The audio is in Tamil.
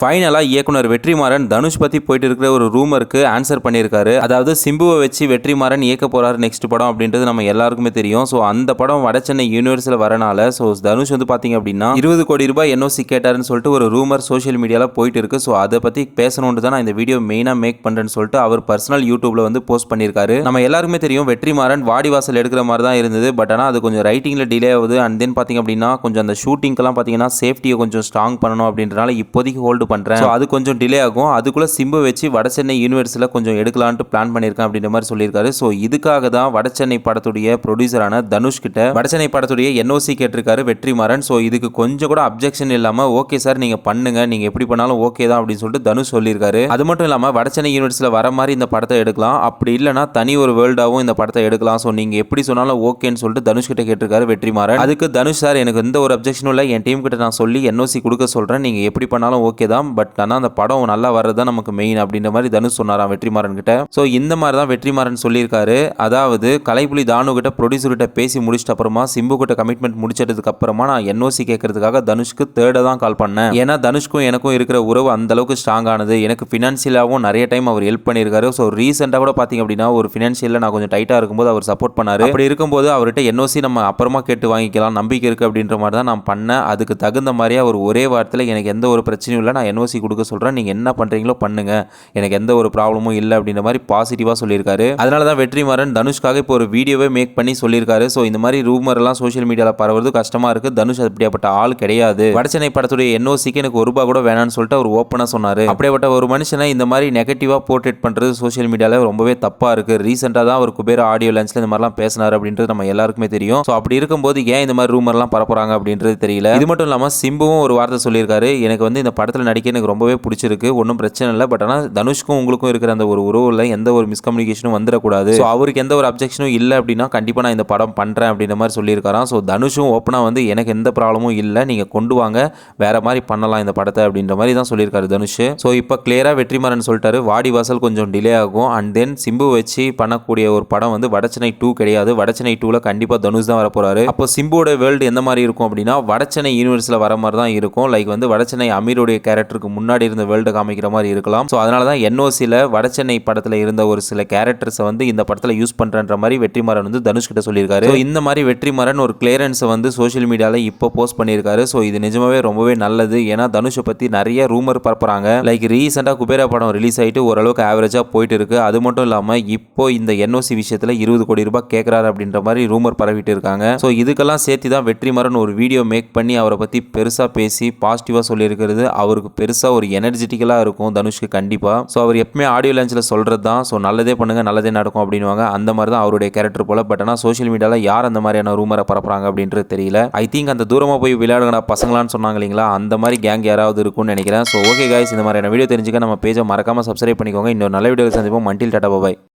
ஃபைனலாக இயக்குனர் வெற்றிமாறன் தனுஷ் பற்றி போயிட்டு இருக்கிற ஒரு ரூமருக்கு ஆன்சர் பண்ணியிருக்காரு. அதாவது சிம்புவை வச்சு வெற்றிமாறன் இயக்க போகிறார் நெக்ஸ்ட் படம் அப்படின்றது நம்ம எல்லாருக்குமே தெரியும். ஸோ அந்த படம் வட சென்னை யூனிவர்ஸில் வரனால ஸோ தனுஷ் வந்து பார்த்தீங்க அப்படின்னா இருபது கோடி ரூபாய் என்ஓசி கேட்டாருன்னு சொல்லிட்டு ஒரு ரூமர் சோஷியல் மீடியாவில் போயிட்டு இருக்கு ஸோ அதை பற்றி பேசணுன்ட்டு தான் நான் இந்த வீடியோ மெயினாக மேக் பண்ணுறேன்னு சொல்லிட்டு அவர் பர்சனல் யூடியூப்பில் வந்து போஸ்ட் பண்ணியிருக்காரு. நம்ம எல்லாருக்குமே தெரியும் வெற்றிமாறன் வாடிவாசல் எடுக்கிற மாதிரி தான் இருந்தது. பட் ஆனால் அது கொஞ்சம் ரைட்டிங்கில் டிலே ஆகுது. அண்ட் தென் பார்த்தீங்க அப்படின்னா கொஞ்சம் அந்த ஷூட்டிங்க்கெல்லாம் பார்த்தீங்கன்னா சேஃப்டியை கொஞ்சம் ஸ்ட்ராங் பண்ணணும் அப்படின்றனால இப்போதைக்கு ஹோல்டு பண்ணுறேன் ஸோ அது கொஞ்சம் டிலே ஆகும். அதுக்குள்ளே சிம்பு வச்சு வட சென்னை யூனிவர்ஸில் கொஞ்சம் எடுக்கலான்ட்டு பிளான் பண்ணியிருக்கேன் அப்படின்ற மாதிரி சொல்லியிருக்காரு. ஸோ இதுக்காக தான் வட சென்னை படத்துடைய ப்ரொடியூசரான தனுஷ் கிட்ட வட சென்னை படத்துடைய என்ஓசி கேட்டிருக்காரு வெற்றிமாறன். ஸோ இதுக்கு கொஞ்சம் கூட அப்ஜெக்ஷன் இல்லாமல் ஓகே சார் நீங்கள் பண்ணுங்க. நீங்கள் எப்படி பண்ணாலும் ஓகே தான் அப்படின்னு சொல்லிட்டு தனுஷ் சொல்லியிருக்காரு. அது மட்டும் இல்லாமல் வட சென்னை யூனிவர்ஸில் வர மாதிரி இந்த படத்தை எடுக்கலாம். அப்படி இல்லைனா தனி ஒரு வேர்ல்டாகவும் இந்த படத்தை எடுக்கலாம். ஸோ நீங்கள் எப்படி சொன்னாலும் ஓகேன்னு சொல்லிட்டு தனுஷ் கிட்ட கேட்டிருக்காரு வெற்றிமாறன். அதுக்கு தனுஷ் சார் எனக்கு எந்த ஒரு அப்ஜெக்ஷனும் இல்லை. என் டீம் கிட்ட நான் சொல்லி என்ஓசி கொடுக்க சொல்கிறேன் நீங்கள் எப்படி பண்ணாலும் ஓகே தான். பட் ஆனால் அந்த படம் நல்லா வர்றது தான் நமக்கு மெயின் அப்படின்ற மாதிரி தனுஷ் சொன்னாராம் வெற்றிமாறன் கிட்ட. ஸோ இந்த மாதிரி தான் வெற்றிமாறன் சொல்லியிருக்காரு. அதாவது கலைப்புலி தானு கிட்ட ப்ரொடியூசர் கிட்ட பேசி முடிச்சிட்ட அப்புறமா சிம்பு கிட்ட கமிட்மெண்ட் முடிச்சதுக்கு அப்புறமா நான் என்ஓசி கேட்கறதுக்காக தனுஷ்க்கு தேர்டை தான் கால் பண்ணேன். ஏன்னா தனுஷ்க்கும் எனக்கும் இருக்கிற உறவு அந்த அளவுக்கு ஸ்ட்ராங் ஆனது. எனக்கு ஃபினான்ஷியலாகவும் நிறைய டைம் அவர் ஹெல்ப் பண்ணியிருக்காரு. ஸோ ரீசெண்டாக கூட பார்த்தீங்க அப்படின்னா ஒரு ஃபினான்ஷியலில் நான் கொஞ்சம் டைட்டாக இருக்கும்போது அவர் சப்போர்ட் பண்ணார். அப்படி இருக்கும்போது அவர்கிட்ட என்ஓசி நம்ம அப்புறமா கேட்டு வாங்கிக்கலாம். நம்பிக்கை இருக்குது அப்படின்ற மாதிரி தான் நான் பண்ணேன். அதுக்கு தகுந்த மாதிரியே அவர் ஒரே வாரத்தில் எனக்கு எந்த ஒரு பிரச்சனையும் இல்லை. நான் என்ஓசி கொடுக்க சொல்கிறேன் நீங்கள் என்ன பண்ணுறீங்களோ பண்ணுங்க. எனக்கு எந்த ஒரு ப்ராப்ளமும் இல்லை அப்படின்ற மாதிரி பாசிட்டிவாக சொல்லியிருக்காரு. அதனால தான் வெற்றிமாறன் தனுஷ்காக இப்போ ஒரு வீடியோவே மேக் பண்ணி சொல்லியிருக்காரு. ஸோ இந்த மாதிரி ரூமர் எல்லாம் சோஷியல் மீடியாவில் பரவுறது கஷ்டமாக இருக்குது தனுஷ் அப்படியாப்பட்ட ஆள் கிடையாது. வடச்சென்னை படத்துடைய என்ஓசிக்கு எனக்கு ஒரு ரூபா கூட வேணாம்னு சொல்லிட்டு அவர் ஓப்பனாக சொன்னார். அப்படியேப்பட்ட ஒரு மனுஷனை இந்த மாதிரி நெகட்டிவாக போர்ட்ரேட் பண்ணுறது சோஷியல் மீடியாவில் ரொம்பவே தப்பாக இருக்குது ரீசெண்டாக தான் அவர் குபேர ஆடியோ லன்ச்சில் இந்த மாதிரிலாம் பேசினார் அப்படின்றது நம்ம எல்லாருக்குமே தெரியும். ஸோ அப்படி இருக்கும்போது ஏன் இந்த மாதிரி ரூமர்லாம் பரப்புறாங்க அப்படின்றது தெரியல. இது மட்டும் இல்லாமல் சிம்புவும் ஒரு வார்த்தை சொல்லியிருக்காரு. எனக்கு வந்து இந்த படத்தில் நடிக்க எனக்கு ரொம்பவே பிடிச்சிருக்கு. ஒன்றும் பிரச்சனை இல்லை. பட் ஆனால் தனுஷ்க்கும் உங்களுக்கும் இருக்கிற அந்த ஒரு உறவுல எந்த ஒரு மிஸ்கம்யூனிகேஷனும் வந்துடக்கூடாது. ஸோ அவருக்கு எந்த ஒரு அப்ஜெக்ஷனும் இல்லை அப்படின்னா கண்டிப்பாக நான் இந்த படம் பண்ணுறேன் அப்படின்ற மாதிரி சொல்லியிருக்காராம். ஸோ தனுஷும் ஓப்பனாக வந்து எனக்கு எந்த ப்ராப்ளமும் இல்லை. நீங்கள் கொண்டு வாங்க. வேற மாதிரி பண்ணலாம் இந்த படத்தை அப்படின்ற மாதிரி தான் சொல்லியிருக்காரு தனுஷ். ஸோ இப்போ கிளியராக வெற்றிமாறன் சொல்லிட்டாரு. வாடி வாசல் கொஞ்சம் டிலே ஆகும். அண்ட் தென் சிம்பு வச்சு பண்ணக்கூடிய ஒரு படம் வந்து வடச்சனை டூ கிடையாது. வடச்சனை டூவில் கண்டிப்பாக தனுஷ் தான் வரப்போகிறாரு அப்போ சிம்புவோட வேர்ல்டு எந்த மாதிரி இருக்கும் அப்படின்னா வடச்சனை யூனிவர்ஸில் வர மாதிரி தான் இருக்கும். லைக் வந்து வடச்சனை அமீருடைய கேரக்டர் கேரக்டருக்கு முன்னாடி இருந்த வேர்ல்டு காமிக்கிற மாதிரி இருக்கலாம். ஸோ அதனால தான் என்ஓசியில் வடச்சென்னை படத்தில் இருந்த ஒரு சில கேரக்டர்ஸை வந்து இந்த படத்தில் யூஸ் பண்ணுறன்ற மாதிரி வெற்றிமாறன் வந்து தனுஷ் கிட்ட சொல்லியிருக்காரு. இந்த மாதிரி வெற்றிமாறன் ஒரு கிளியரன்ஸை வந்து சோஷியல் மீடியாவில் இப்போ போஸ்ட் பண்ணியிருக்காரு. ஸோ இது நிஜமாவே ரொம்பவே நல்லது. ஏன்னா தனுஷை பற்றி நிறைய ரூமர் பரப்புறாங்க. லைக் ரீசெண்டாக குபேரா படம் ரிலீஸ் ஆகிட்டு ஓரளவுக்கு ஆவரேஜாக போயிட்டு இருக்கு. அது மட்டும் இல்லாமல் இப்போ இந்த என்ஓசி விஷயத்தில் இருபது கோடி ரூபாய் கேட்குறாரு அப்படின்ற மாதிரி ரூமர் பரவிட்டு இருக்காங்க. ஸோ இதுக்கெல்லாம் சேர்த்து தான் வெற்றிமாறன் ஒரு வீடியோ மேக் பண்ணி அவரை பற்றி பெருசாக பேசி பாசிட்டிவாக சொல்லியிருக்கிறது. அவருக்கு பெருசாக ஒரு எனர்ஜெட்டிக்கலாக இருக்கும் தனுஷ்க்கு கண்டிப்பாக ஸோ அவர் எப்பவுமே ஆடியோ லான்ச்சில் சொல்கிறது தான் ஸோ நல்லதே பண்ணுங்கள் நல்லதே நடக்கும் அப்படின்வாங்க அந்த மாதிரி தான் அவருடைய கேரக்டர் போல். பட் ஆனால் சோஷியல் மீடியாவில் யார் அந்த மாதிரியான ரூமரை பரப்புறாங்க அப்படின்றது தெரியல. ஐ திங்க் அந்த தூரமாக போய் விளையாடுங்கடா பசங்களான்னு சொன்னாங்க இல்லைங்களா? அந்த மாதிரி கேங் யாராவது இருக்கும்னு நினைக்கிறேன். ஸோ ஓகே காய்ஸ் இந்த மாதிரியான வீடியோ தெரிஞ்சுக்க நம்ம பேஜை மறக்காமல் சப்ஸ்கிரைப் பண்ணிக்கோங்க. இன்னொரு நல்ல வீடியோ சந்திப்போம். மண்டில் டாட்டா பாய்